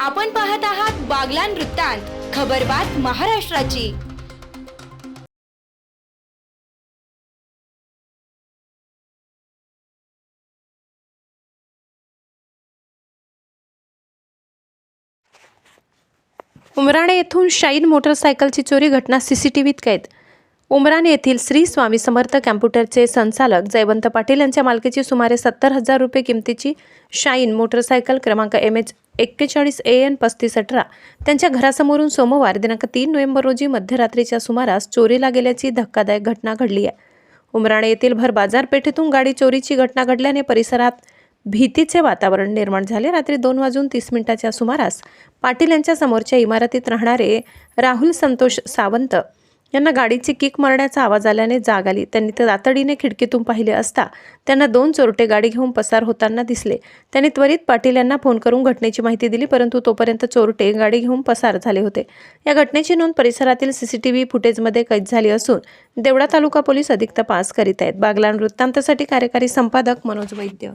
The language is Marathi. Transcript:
आपण पाहत आहात बागलान वृत्तांत खबरबात महाराष्ट्राची. उमराणे येथून शाईन मोटरसायकलची चोरी घटना सीसीटीव्हीत कैद उमराणे येथील श्री स्वामी समर्थ कॅम्प्युटरचे संचालक जयवंत पाटील यांच्या मालकीची सुमारे सत्तर हजार रुपये किमतीची शाईन मोटरसायकल क्रमांक एम एच एक्केचाळीस ए एन पस्तीस अठरा त्यांच्या घरासमोरून सोमवार दिनांक तीन नोव्हेंबर रोजी मध्यरात्रीच्या सुमारास चोरीला गेल्याची धक्कादायक घटना घडली आहे. उमराणे येथील भर बाजारपेठेतून गाडी चोरीची घटना घडल्याने परिसरात भीतीचे वातावरण निर्माण झाले. रात्री दोन वाजून तीस मिनिटाच्या सुमारास पाटील यांच्या समोरच्या इमारतीत राहणारे राहुल संतोष सावंत यांना गाडीची किक मारण्याचा आवाज आल्याने जाग आली. त्यांनी तर तातडीने खिडकीतून पाहिले असता त्यांना दोन चोरटे गाडी घेऊन पसार होताना दिसले. त्यांनी त्वरित पाटील यांना फोन करून घटनेची माहिती दिली परंतु तोपर्यंत चोरटे गाडी घेऊन पसार झाले होते. या घटनेची नोंद परिसरातील सीसीटीव्ही फुटेजमध्ये कैद झाली असून देवळा तालुका पोलीस अधिक तपास करीत आहेत. बागलाण वृत्तांतासाठी कार्यकारी संपादक मनोज वैद्य.